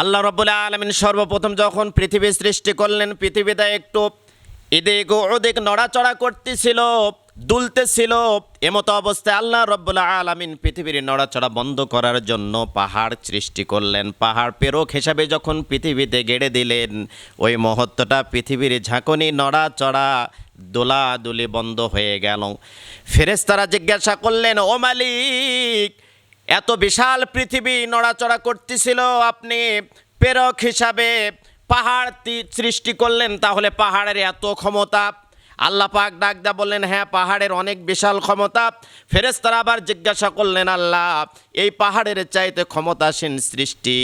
আল্লাহ রব্বুল্লাহ আলমিন সর্বপ্রথম যখন পৃথিবী সৃষ্টি করলেন, পৃথিবীতে একটু এদিক ওদিক নড়াচড়া করতেছিল, দুলতেছিল, এমতো অবস্থায় আল্লাহ রব্বুল্লাহ আলমিন পৃথিবীর নড়াচড়া বন্ধ করার জন্য পাহাড় সৃষ্টি করলেন। পাহাড় পেরোক হিসাবে যখন পৃথিবীতে গেড়ে দিলেন, ওই মহত্বটা পৃথিবীর ঝাঁকুনি, নড়াচড়া, দোলাদুলি বন্ধ হয়ে গেল। ফেরেস্তারা জিজ্ঞাসা করলেন, ও মালিক এত বিশাল পৃথিবী নড়াচড়া করতেছিল, আপনি প্রেরক হিসাবে পাহাড় সৃষ্টি করলেন, তাহলে পাহাড়ের এত ক্ষমতা আল্লাহ পাক ডাক দা বললেন হ্যাঁ পাহাড়ের অনেক বিশাল ক্ষমতা। ফেরেস্তারা আবার জিজ্ঞাসা করলেন, আল্লাহ, এই পাহাড়ের চাইতে ক্ষমতাসীন সৃষ্টি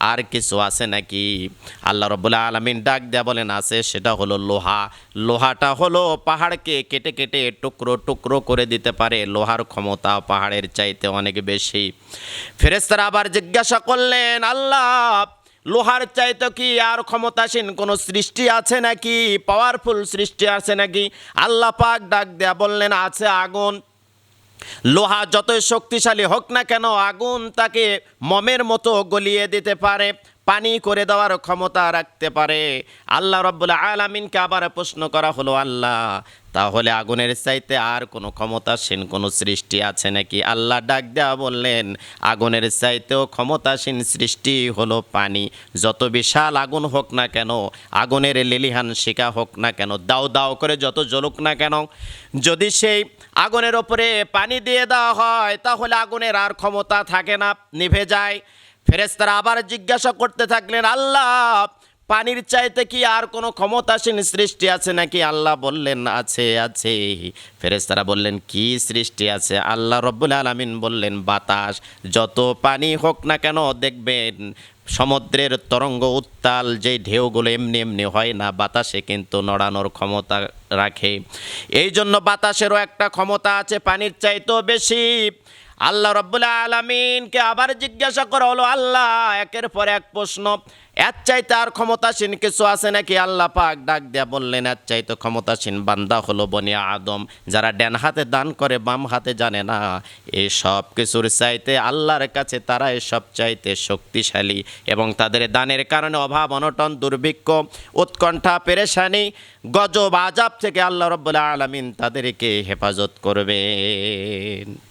আর কিছু আছে নাকি? আল্লাহ রবুল্লা আলমিন ডাক দেয়া বলেন, আছে, সেটা হলো লোহা। লোহাটা হলো পাহাড়কে কেটে কেটে টুকরো টুকরো করে দিতে পারে। লোহার ক্ষমতা পাহাড়ের চাইতে অনেক বেশি। ফেরেস্তারা আবার জিজ্ঞাসা করলেন, আল্লাহ লোহার চাইতো কি আর ক্ষমতাসীন? কোনো সৃষ্টি আছে নাকি? পাওয়ারফুল সৃষ্টি আছে নাকি? আল্লাহ পাক ডাক দেয়া বললেন, আছে আগুন। লোহা যতই শক্তিশালী হোক না কেন, আগুন তাকে মমের মতো গলিয়ে দিতে পারে। পানি করে দেওয়ার ক্ষমতা রাখতে পারে। আল্লাহ রব্বুল্লাহ আলামিনকে আবার প্রশ্ন করা হলো, আল্লাহ, তাহলে আগুনের চাইতে আর কোনো ক্ষমতাসীন কোনো সৃষ্টি আছে নাকি? আল্লাহ ডাক দেওয়া বললেন, আগুনের চাইতেও ক্ষমতাসীন সৃষ্টি হলো পানি। যত বিশাল আগুন হোক না কেন, আগুনের লিলিহান শিকা হোক না কেন, দাও দাও করে যত জ্বলুক না কেন, যদি সেই আগুনের ওপরে পানি দিয়ে দেওয়া হয়, তাহলে আগুনের আর ক্ষমতা থাকে না, নিভে যায়। ফেরেস্তারা আবার জিজ্ঞাসা করতে থাকলেন, আল্লাহ, পানির চাইতে কি আর কোনো ক্ষমতাসীন সৃষ্টি আছে নাকি? আল্লাহ বললেন, আছে আছে। ফেরেস্তারা বললেন, কি সৃষ্টি আছে? আল্লাহ রব্বুল আলমিন বললেন, বাতাস, যত পানি হোক না কেন দেখবেন সমুদ্রের তরঙ্গ উত্তাল যে ঢেউগুলো এমনি এমনি হয় না, বাতাসে কিন্তু নড়ানোর ক্ষমতা রাখে। এই জন্য বাতাসেরও একটা ক্ষমতা আছে, পানির চাইতেও বেশি। আল্লাহ রব্বুল্লাহ আলমিনকে আবার জিজ্ঞাসা করা হলো, আল্লাহ, একের পর এক প্রশ্ন, এর চাইতে আর ক্ষমতাসীন কিছু আছে নাকি? আল্লাহ পাক ডাক দেয়া বললেন, এর চাইতে ক্ষমতাসীন বান্দা হলো বনিয়া আদম, যারা ড্যান হাতে দান করে, বাম হাতে জানে না। এই সব কিছুর চাইতে আল্লাহর কাছে তারা এসব চাইতে শক্তিশালী এবং তাদের দানের কারণে অভাব, অনটন, দুর্ভিক্ষ, উৎকণ্ঠা, পেরেশানি, গজব আজাব থেকে আল্লাহ রব্বুল্লাহ আলমিন তাদেরকে হেফাজত করবেন।